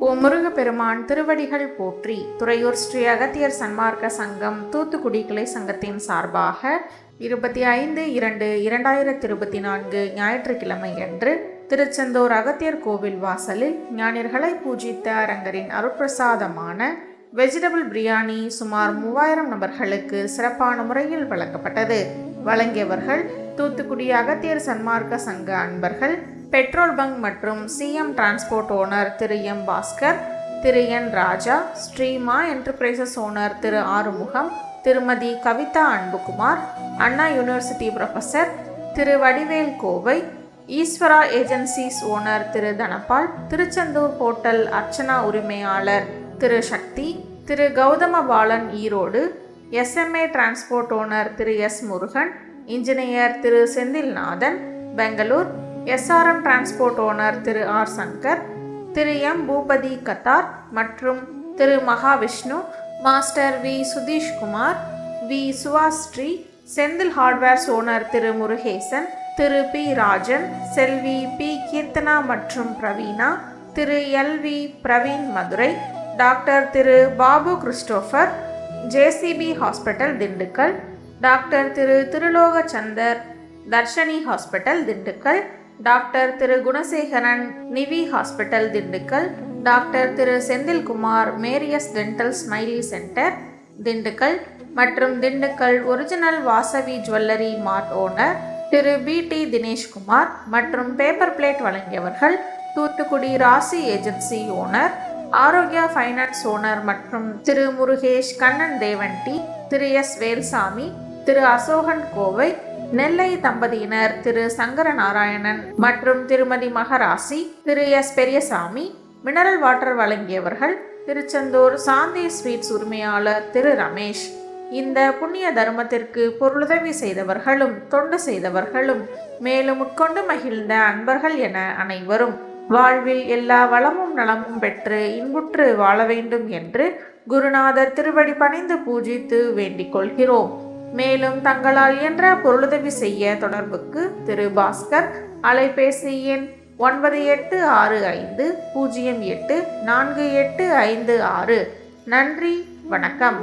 ஓ முருகப்பெருமான் திருவடிகள் போற்றி துறையூர் ஸ்ரீ அகத்தியர் சன்மார்க்க சங்கம் தூத்துக்குடி கிளை சங்கத்தின் சார்பாக இருபத்தி ஐந்து இரண்டு இரண்டாயிரத்தி இருபத்தி நான்கு ஞாயிற்றுக்கிழமை அன்று திருச்செந்தூர் அகத்தியர் கோவில் வாசலில் ஞானியர்களை பூஜித்த அரங்கரின் அருட்பிரசாதமான வெஜிடபிள் பிரியாணி சுமார் மூவாயிரம் நபர்களுக்கு சிறப்பான முறையில் வழங்கப்பட்டது. வழங்கியவர்கள் தூத்துக்குடி அகத்தியர் சன்மார்க்க சங்க அன்பர்கள் பெட்ரோல் பங்க் மற்றும் CM transport owner Thiru M Bhaskar Thiru N Raja Srima enterprises owner Thiru Arumugam Thirumathi Kavitha Anbukumar Anna university professor Thiru Vadivel Kovai Eswara agencies owner Thiru Dhanapal Tiruchendur hotel Archana உரிமையாளர் Thiru Sakthi Thiru Gowthama Balan Erode SMA transport owner Thiru S Murugan engineer Thiru Senthilnathan Bangalore SRM transport owner Thiru R Shankar Thiru M Boopathi Qatar மற்றும் Thiru Mahavishnu master V Sudheeshkumar V Swasri Senthil hardwares owner Thiru Murugesan Thiru P Rajan Selvi P Keerthana மற்றும் Praveena Thiru L V Praveen Madurai doctor Thiru Babu Christopher JCB hospital Dindigul doctor Thiru Thiruloga Chandar Dharshini hospital Dindigul doctor Thiru. Gunasekaran Nivi hospital Dindigul. Doctor Thiru. Senthilkumar Mary's dental smiley centre Dindigul. மற்றும் Dindigul original Vasavi jewellery mart owner Thiru. P. D. Dineshkumar மற்றும் paper plate வழங்கியவர்கள் Thoothukudi Rasi agency owner Arokiya finance owner மற்றும் Thiru. Murugesh Kannan தேவன்டி Thiru. S. Velsamy Thiru. Asokan Kovai Nellai தம்பதியினர் திரு சங்கர நாராயணன் மற்றும் Thirumathi Magarasi Thiru S Periyasamy mineral water வழங்கியவர்கள் Tiruchendur Shanthi sweets உரிமையாளர் திரு ரமேஷ். இந்த புண்ணிய தர்மத்திற்கு பொருளுதவி செய்தவர்களும் தொண்டு செய்தவர்களும் மேலும் உட்கொண்டு மகிழ்ந்த அன்பர்கள் என அனைவரும் வாழ்வில் எல்லா வளமும் நலமும் பெற்று இன்புற்று வாழ வேண்டும் என்று குருநாதர் திருவடி பணிந்து பூஜித்து வேண்டிக் கொள்கிறோம். மேலும் தங்களால் இயன்ற பொருளுதவி செய்ய தொடர்புக்கு திரு பாஸ்கர் அலைபேசி எண் ஒன்பது எட்டு ஆறு ஐந்து பூஜ்ஜியம் எட்டு நான்கு எட்டு ஐந்து ஆறு. நன்றி வணக்கம்.